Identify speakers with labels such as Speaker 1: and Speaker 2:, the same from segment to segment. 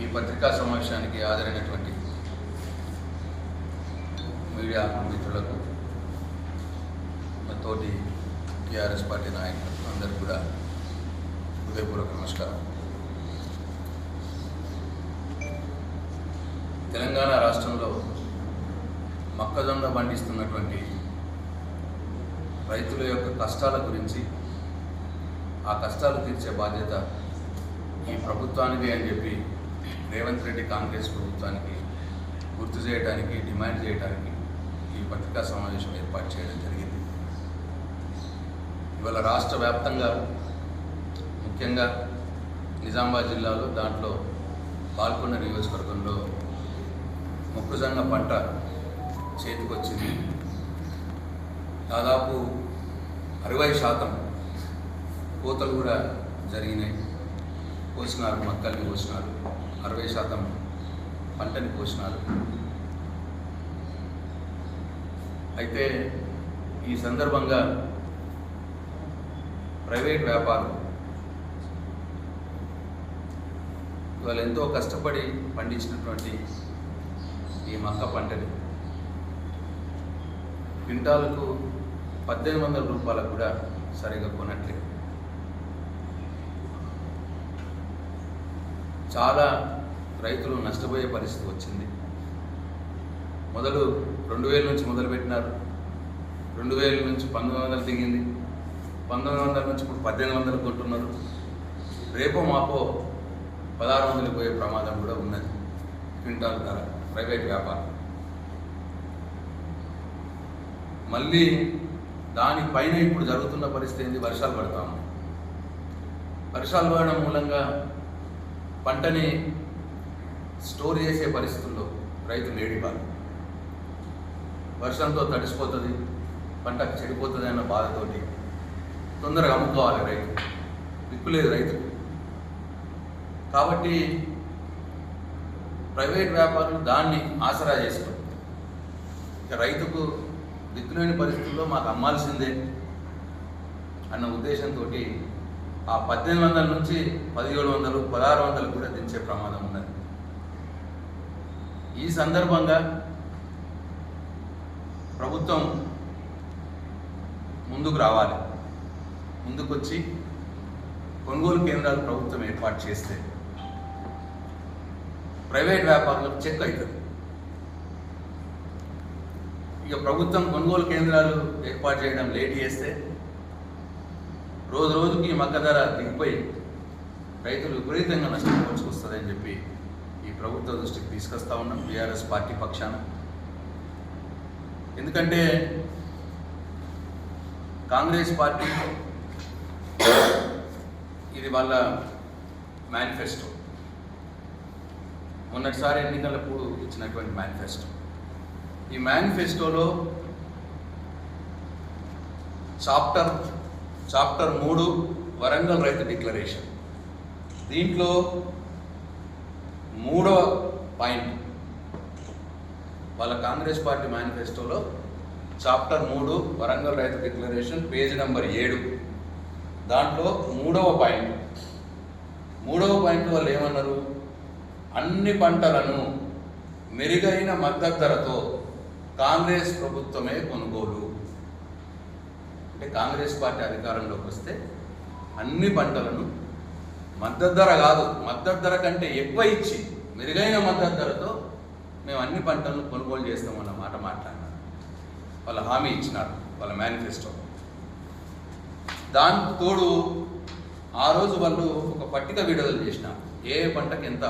Speaker 1: ఈ పత్రికా సమావేశానికి హాజరైనటువంటి మీడియా మిత్రులకు తోటి టీఆర్ఎస్ పార్టీ నాయకులకు అందరికీ కూడా హృదయపూర్వక నమస్కారం. తెలంగాణ రాష్ట్రంలో మొక్కజొన్న పండిస్తున్నటువంటి రైతుల యొక్క కష్టాల గురించి ఆ కష్టాలు తీర్చే బాధ్యత ఈ ప్రభుత్వానికి అని చెప్పి రేవంత్ రెడ్డి కాంగ్రెస్ ప్రభుత్వానికి గుర్తు చేయడానికి డిమాండ్ చేయడానికి ఈ పత్రికా సమావేశం ఏర్పాటు చేయడం జరిగింది. ఇవాళ రాష్ట్ర వ్యాప్తంగా ముఖ్యంగా నిజామాబాద్ జిల్లాలో దాంట్లో పాల్గొన్న నియోజకవర్గంలో మొక్కజొన్న పంట చేతికొచ్చింది. దాదాపు అరవై శాతం కోతలు కూడా జరిగినాయి. కోసినారు మక్కల్ని కోసినారు. అరవై శాతం పంటని కోసినారు. అయితే ఈ సందర్భంగా ప్రైవేట్ వ్యాపారం ఇవాళ ఎంతో కష్టపడి పండించినటువంటి ఈ మక్క పంటని క్వింటాలకు పద్దెనిమిది వందల రూపాయలకు కూడా సరిగా కొనట్లేదు. చాలా రైతులు నష్టపోయే పరిస్థితి వచ్చింది. మొదలు రెండు వేల నుంచి మొదలుపెట్టినారు. రెండు వేల నుంచి పంతొమ్మిది వందలు దిగింది. పంతొమ్మిది వందల నుంచి ఇప్పుడు పద్దెనిమిది వందలు కొంటున్నారు. రేపో మాపో పదహారు వందలు పోయే ప్రమాదం కూడా ఉన్నది. క్వింటాల్ ధర ప్రైవేట్ వ్యాపారం. మళ్ళీ దానిపైన ఇప్పుడు జరుగుతున్న పరిస్థితి ఏంది? వర్షాలు పడతాము వర్షాలు పడడం మూలంగా పంటని స్టోర్ చేసే పరిస్థితుల్లో రైతు లేడిపాలు వర్షంతో తడిసిపోతుంది పంట చెడిపోతుంది అన్న బాధతోటి తొందరగా అమ్ముకోవాలి రైతు. దిక్కులేదు రైతుకు. కాబట్టి ప్రైవేట్ వ్యాపారులు దాన్ని ఆసరా చేసుకో ఇక రైతుకు దిక్కులేని పరిస్థితుల్లో మాకు అమ్మాల్సిందే అన్న ఉద్దేశంతో ఆ పద్దెనిమిది వందల నుంచి పదిహేడు వందలు పదహారు వందలు కూడా దించే ప్రమాదం ఉన్నది. ఈ సందర్భంగా ప్రభుత్వం ముందుకు రావాలి. ముందుకొచ్చి కొనుగోలు కేంద్రాలు ప్రభుత్వం ఏర్పాటు చేస్తే ప్రైవేట్ వ్యాపారులకు చెక్ అవుతుంది ఇక ప్రభుత్వం కొనుగోలు కేంద్రాలు ఏర్పాటు చేయడం లేట్ చేస్తే రోజు రోజుకి మక్క ధర దిగిపోయి రైతులు విపరీతంగా నష్టపోవాల్సి వస్తుందని చెప్పి ఈ ప్రభుత్వ దృష్టికి తీసుకొస్తా ఉన్నాం బీఆర్ఎస్ పార్టీ పక్షాన. ఎందుకంటే కాంగ్రెస్ పార్టీ ఇది వాళ్ళ మేనిఫెస్టో మొన్నటిసారి ఎన్నికలప్పుడు ఇచ్చినటువంటి మేనిఫెస్టో ఈ మేనిఫెస్టోలో చాప్టర్ చాప్టర్ మూడు వరంగల్ రైతు డిక్లరేషన్ దీంట్లో మూడవ పాయింట్. వాళ్ళ కాంగ్రెస్ పార్టీ మేనిఫెస్టోలో చాప్టర్ మూడు వరంగల్ రైతు డిక్లరేషన్ పేజ్ నెంబర్ ఏడు. దాంట్లో మూడవ పాయింట్. మూడవ పాయింట్ వాళ్ళు ఏమన్నారు? అన్ని పంటలను మెరుగైన మద్దతు ధరతో కాంగ్రెస్ ప్రభుత్వమే కొనుగోలు. అంటే కాంగ్రెస్ పార్టీ అధికారంలోకి వస్తే అన్ని పంటలను మద్దతు ధర కాదు మద్దతు ధర కంటే ఎక్కువ ఇచ్చి మెరుగైన మద్దతు ధరతో మేము అన్ని పంటలను కొనుగోలు చేస్తామన్న మాట మాట్లాడినారు. వాళ్ళ హామీ ఇచ్చినారు వాళ్ళ మేనిఫెస్టో. దానికి తోడు ఆ రోజు వాళ్ళు ఒక పట్టిక విడుదల చేసినారు. ఏ పంటకి ఎంత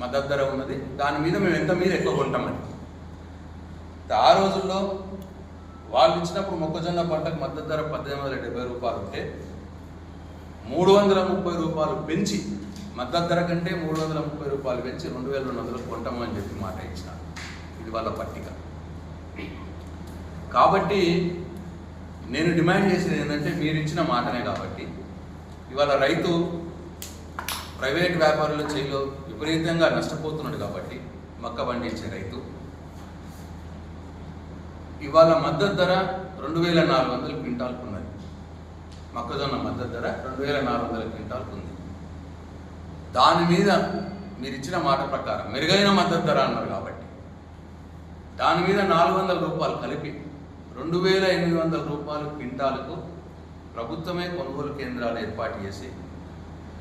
Speaker 1: మద్దతు ధర ఉన్నది దాని మీద మేము ఎంత మీద ఎక్కువ కొంటామని ఆ రోజుల్లో వాళ్ళు ఇచ్చినప్పుడు మొక్కజొన్న పంటకు మద్దతు ధర పద్దెనిమిది వందల డెబ్బై రూపాయలు ఉంటే మూడు వందల ముప్పై రూపాయలు పెంచి మద్దతు ధర కంటే మూడు వందల ముప్పై రూపాయలు పెంచి రెండు వేల రెండు వందలు కొంటామని చెప్పి మాట ఇచ్చినారు ఇది వాళ్ళ పట్టిక. కాబట్టి నేను డిమాండ్ చేసేది ఏంటంటే మీరు ఇచ్చిన మాటనే కాబట్టి ఇవాళ రైతు ప్రైవేట్ వ్యాపారుల చేయిలో విపరీతంగా నష్టపోతున్నాడు కాబట్టి మక్క పండించే రైతు ఇవాళ మద్దతు ధర రెండు వేల నాలుగు వందల క్వింటాల్కు ఉన్నది. మొక్కజొన్న మద్దతు ధర రెండు వేల నాలుగు వందల క్వింటాల్కు ఉంది. దాని మీద మీరు ఇచ్చిన మాట ప్రకారం మెరుగైన మద్దతు ధర అన్నారు కాబట్టి దాని మీద నాలుగు వందల రూపాయలు కలిపి రెండు వేల ఎనిమిది వందల రూపాయలు క్వింటాలకు ప్రభుత్వమే కొనుగోలు కేంద్రాలు ఏర్పాటు చేసి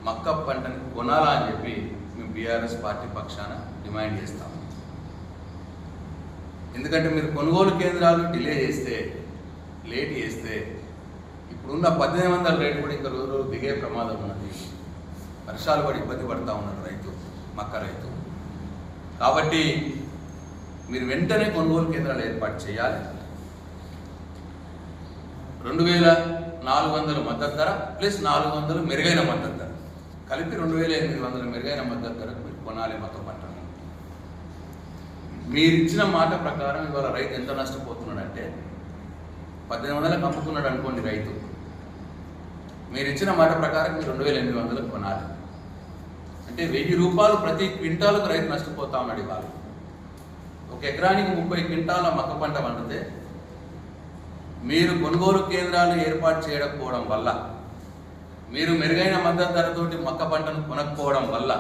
Speaker 1: మక్క పంటను కొనాలా అని చెప్పి మేము బీఆర్ఎస్ పార్టీ పక్షాన డిమాండ్ చేస్తాము. ఎందుకంటే మీరు కొనుగోలు కేంద్రాలు డిలే చేస్తే లేట్ చేస్తే ఇప్పుడున్న పద్దెనిమిది వందల రేటు కూడా ఇంకా రోజు రోజు దిగే ప్రమాదం ఉన్నది. వర్షాలు పడి ఇబ్బంది పడతా ఉన్నాడు రైతు మక్క రైతు. కాబట్టి మీరు వెంటనే కొనుగోలు కేంద్రాలు ఏర్పాటు చేయాలి. రెండు వేల నాలుగు వందల మద్దతు ధర ప్లస్ నాలుగు వందలు మెరుగైన మద్దతు ధర. కలిపి రెండు వేల ఎనిమిది వందల మెరుగైన మద్దతు ధరకు మీరు కొనాలి మొత్తం మీరిచ్చిన మాట ప్రకారం ఇవాళ రైతు ఎంత నష్టపోతున్నాడంటే పద్దెనిమిది వందలకు అమ్ముకున్నాడు అనుకోండి రైతు. మీరు ఇచ్చిన మాట ప్రకారం మీరు రెండు వేల ఎనిమిది వందలకు కొనాలి. అంటే వెయ్యి రూపాయలు ప్రతి క్వింటాలకు రైతు నష్టపోతా ఉన్నాడు ఇవాళ. ఒక ఎకరానికి ముప్పై క్వింటాల మక్క పంట పండితే మీరు కొనుగోలు కేంద్రాలు ఏర్పాటు చేయకపోవడం వల్ల మీరు మెరుగైన మద్దతు ధరతోటి మక్క పంటను కొనకపోవడం వల్ల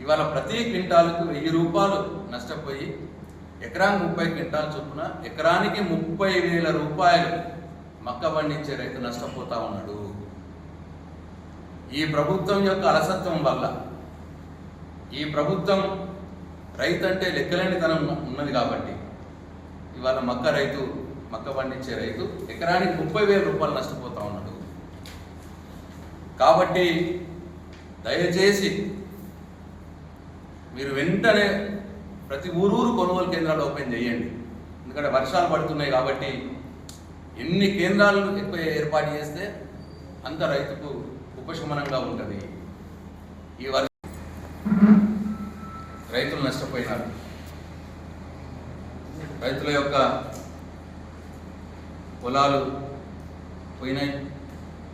Speaker 1: ఇవాళ ప్రతి క్వింటాలకు వెయ్యి రూపాయలు నష్టపోయి ఎకరానికి ముప్పై క్వింటాల్ చొప్పున ఎకరానికి ముప్పై వేల రూపాయలు మక్క పండించే రైతు నష్టపోతా ఉన్నాడు. ఈ ప్రభుత్వం యొక్క అలసత్వం వల్ల ఈ ప్రభుత్వం రైతు అంటే లెక్కలేనితనం ఉన్నది కాబట్టి ఇవాళ మక్క రైతు మక్క పండించే రైతు ఎకరానికి ముప్పై వేల రూపాయలు నష్టపోతా ఉన్నాడు. కాబట్టి దయచేసి మీరు వెంటనే ప్రతి ఊరూరు కొనుగోలు కేంద్రాలు ఓపెన్ చేయండి. ఎందుకంటే వర్షాలు పడుతున్నాయి కాబట్టి ఎన్ని కేంద్రాలను ఎక్కువ ఏర్పాటు చేస్తే అంత రైతుకు ఉపశమనంగా ఉంటుంది. ఈ వర్ష రైతులు నష్టపోయినారు. రైతుల యొక్క పొలాలు పోయినాయి.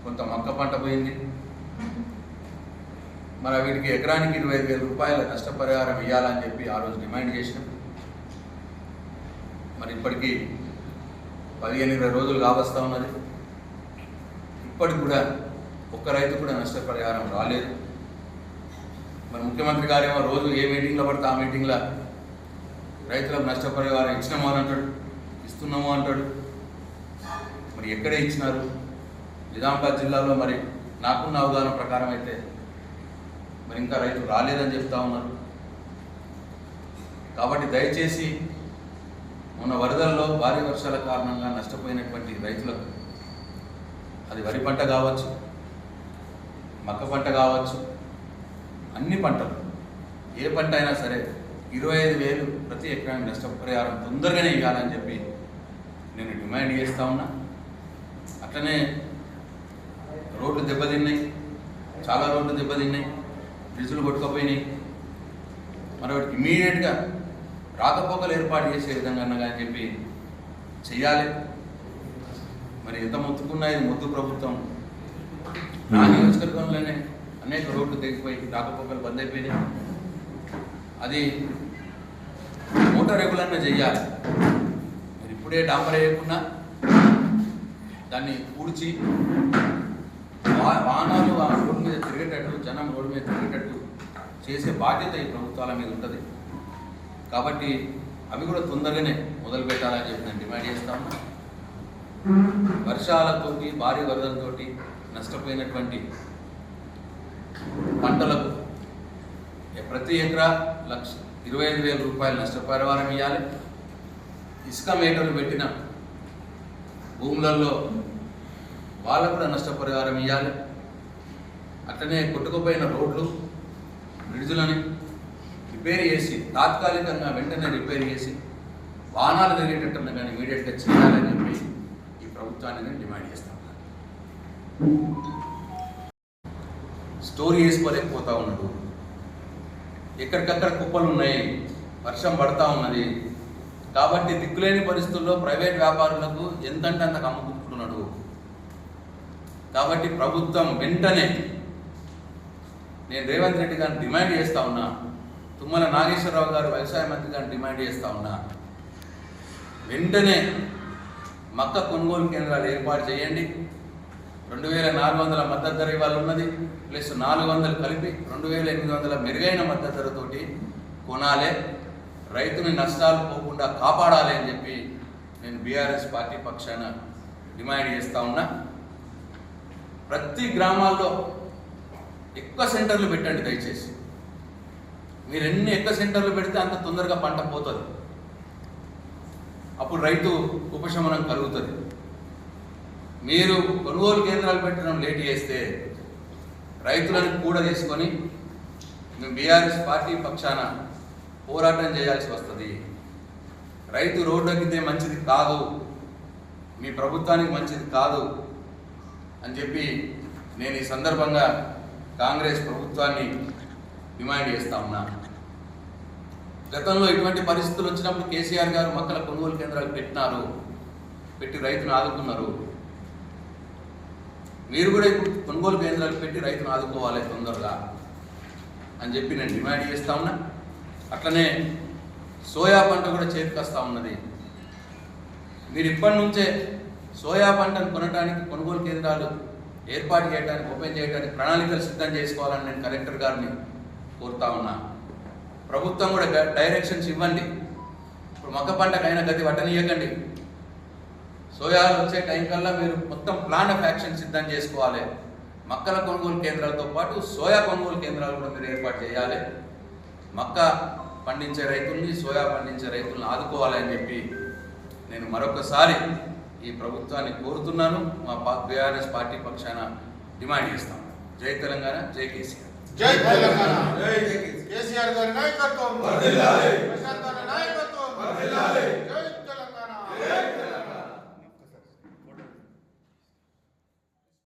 Speaker 1: కొంత మొక్క పంట పోయింది. మరి వీటికి ఎకరానికి ఇరవై ఐదు వేల రూపాయల నష్టపరిహారం ఇవ్వాలని చెప్పి ఆ రోజు డిమాండ్ చేసినాం. మరి ఇప్పటికీ పదిహేను ఇరవై రోజులు కావస్తా ఉన్నది. ఇప్పటికి కూడా ఒక్క రైతు కూడా నష్టపరిహారం రాలేదు. మరి ముఖ్యమంత్రి గారేమో రోజు ఏ మీటింగ్లో పడితే ఆ మీటింగ్లో రైతులకు నష్టపరిహారం ఇచ్చినామో అని అంటాడు ఇస్తున్నామో అంటాడు. మరి ఎక్కడే ఇచ్చినారు? నిజామాబాద్ జిల్లాలో మరి నాకున్న అవగాహన ప్రకారం అయితే మరి ఇంకా రైతులు రాలేదని చెప్తా ఉన్నారు. కాబట్టి దయచేసి మొన్న వరదల్లో భారీ వర్షాల కారణంగా నష్టపోయినటువంటి రైతులకు అది వరి పంట కావచ్చు మక్క పంట కావచ్చు అన్ని పంటలు ఏ పంట అయినా సరే ఇరవై ఐదు వేలు ప్రతి ఎకరానికి నష్టపరిహారం తొందరగానే ఇవ్వాలని చెప్పి నేను డిమాండ్ చేస్తా ఉన్నా. అట్లనే రోడ్లు దెబ్బతిన్నాయి చాలా రోడ్లు దెబ్బతిన్నాయి. బ్రిడ్జులు కొట్టుకుపోయినాయి మరి వాటికి ఇమీడియట్గా రాకపోకలు ఏర్పాటు చేసే విధంగా కానీ చెప్పి చెయ్యాలి. మరి ఎంత మొత్తుకున్నా ఇది మొద్దు ప్రభుత్వం. నా నియోజకవర్గంలోనే అనేక రోడ్లు తెగిపోయి రాకపోకలు బంద్ అయిపోయినాయి. అది మోటార్ రెగ్యులర్గా చెయ్యాలి. మరి ఇప్పుడే డాంబర్ వేయకుండా దాన్ని పూడ్చి వాహనాలు రోడ్డు మీద తిరిగేటట్టు జనం రోడ్డు మీద తిరిగేటట్టు చేసే బాధ్యత ఈ ప్రభుత్వాల మీద ఉంటుంది. కాబట్టి అవి కూడా తొందరగానే మొదలు పెట్టాలని చెప్పి నేను డిమాండ్ చేస్తాం వర్షాలతోటి భారీ వరదలతోటి నష్టపోయినటువంటి పంటలకు ప్రతి ఎకరా లక్ష ఇరవై ఐదు వేల రూపాయలు నష్టపరిహారం ఇవ్వాలి ఇసుక మేటలు పెట్టిన భూములలో వాళ్ళకు కూడా నష్టపరిహారం ఇవ్వాలి అట్లనే కొట్టుకుపోయిన రోడ్లు బ్రిడ్జులని రిపేర్ చేసి తాత్కాలికంగా వెంటనే రిపేర్ చేసి వాహనాలు తిరిగేటట్టున్నా కానీ ఇమీడియట్గా చేయాలని చెప్పి ఈ ప్రభుత్వాన్ని నేను డిమాండ్ చేస్తాను స్టోరీ వేసుకోలేకపోతా ఉన్నాడు. ఎక్కడికక్కడ కుప్పలు ఉన్నాయి వర్షం పడతా ఉన్నది. కాబట్టి దిక్కులేని పరిస్థితుల్లో ప్రైవేట్ వ్యాపారులకు ఎంతంటే అంత అమ్ముకుంటున్నాడు. కాబట్టి ప్రభుత్వం వెంటనే నేను రేవంత్ రెడ్డి గారిని డిమాండ్ చేస్తా ఉన్నా తుమ్మల నాగేశ్వరరావు గారు వ్యవసాయ మంత్రి గారిని డిమాండ్ చేస్తా ఉన్నా వెంటనే మక్క కొనుగోలు కేంద్రాలు ఏర్పాటు చేయండి. రెండు వేల నాలుగు వందల మద్దతు ధర ఇవాళ ఉన్నది ప్లస్ నాలుగు వందలు కలిపి రెండు వేల ఎనిమిది వందల మెరుగైన మద్దతు ధరతోటి కొనాలి. రైతుని నష్టాలు పోకుండా కాపాడాలి అని చెప్పి నేను బీఆర్ఎస్ పార్టీ పక్షాన డిమాండ్ చేస్తా ఉన్నా. ప్రతి గ్రామాల్లో ఎక్కువ సెంటర్లు పెట్టండి దయచేసి. మీరు ఎన్ని ఎక్కువ సెంటర్లు పెడితే అంత తొందరగా పంట పోతుంది. అప్పుడు రైతు ఉపశమనం కలుగుతుంది. మీరు కొనుగోలు కేంద్రాలు పెట్టడం లేట్ చేస్తే రైతులను కూడా తీసుకొని మేము బీఆర్ఎస్ పార్టీ పక్షాన పోరాటం చేయాల్సి వస్తుంది. రైతు రోడ్డక్కితే మంచిది కాదు. మీ ప్రభుత్వానికి మంచిది కాదు. అని చెప్పి నేను ఈ సందర్భంగా కాంగ్రెస్ ప్రభుత్వాన్ని డిమాండ్ చేస్తా ఉన్నా. గతంలో ఇటువంటి పరిస్థితులు వచ్చినప్పుడు కేసీఆర్ గారు మక్కల కొనుగోలు కేంద్రాలు పెట్టినారు పెట్టి రైతును ఆదుకున్నారు. మీరు కూడా ఇప్పుడు కొనుగోలు కేంద్రాలు పెట్టి రైతును ఆదుకోవాలి తొందరగా అని చెప్పి నేను డిమాండ్ చేస్తా ఉన్నా. అట్లనే సోయా పంట కూడా చేతికొస్తా ఉన్నది. మీరు ఇప్పటి నుంచే సోయా పంటను కొనడానికి కొనుగోలు కేంద్రాలు ఏర్పాటు చేయడానికి ఓపెన్ చేయడానికి ప్రణాళికలు సిద్ధం చేసుకోవాలని నేను కలెక్టర్ గారిని కోరుతా ఉన్నా. ప్రభుత్వం కూడా డైరెక్షన్స్ ఇవ్వండి. ఇప్పుడు మొక్క పంటకైనా గతి పట్టనీయకండి. సోయాలు వచ్చే టైం కల్లా మీరు మొత్తం ప్లాన్ ఆఫ్ యాక్షన్ సిద్ధం చేసుకోవాలి. మక్కల కొనుగోలు కేంద్రాలతో పాటు సోయా కొనుగోలు కేంద్రాలు కూడా మీరు ఏర్పాటు చేయాలి. మక్క పండించే రైతుల్ని సోయా పండించే రైతుల్ని ఆదుకోవాలి అని చెప్పి నేను మరొకసారి ఈ ప్రభుత్వాన్ని కోరుతున్నాను. మా బీఆర్ఎస్ పార్టీ పక్షాన డిమాండ్ చేస్తాను జై తెలంగాణ జై కేసీఆర్.
Speaker 2: జై తెలంగాణ. కేసీఆర్ గారి నాయకత్వం. ప్రశాంత్ గారి నాయకత్వం.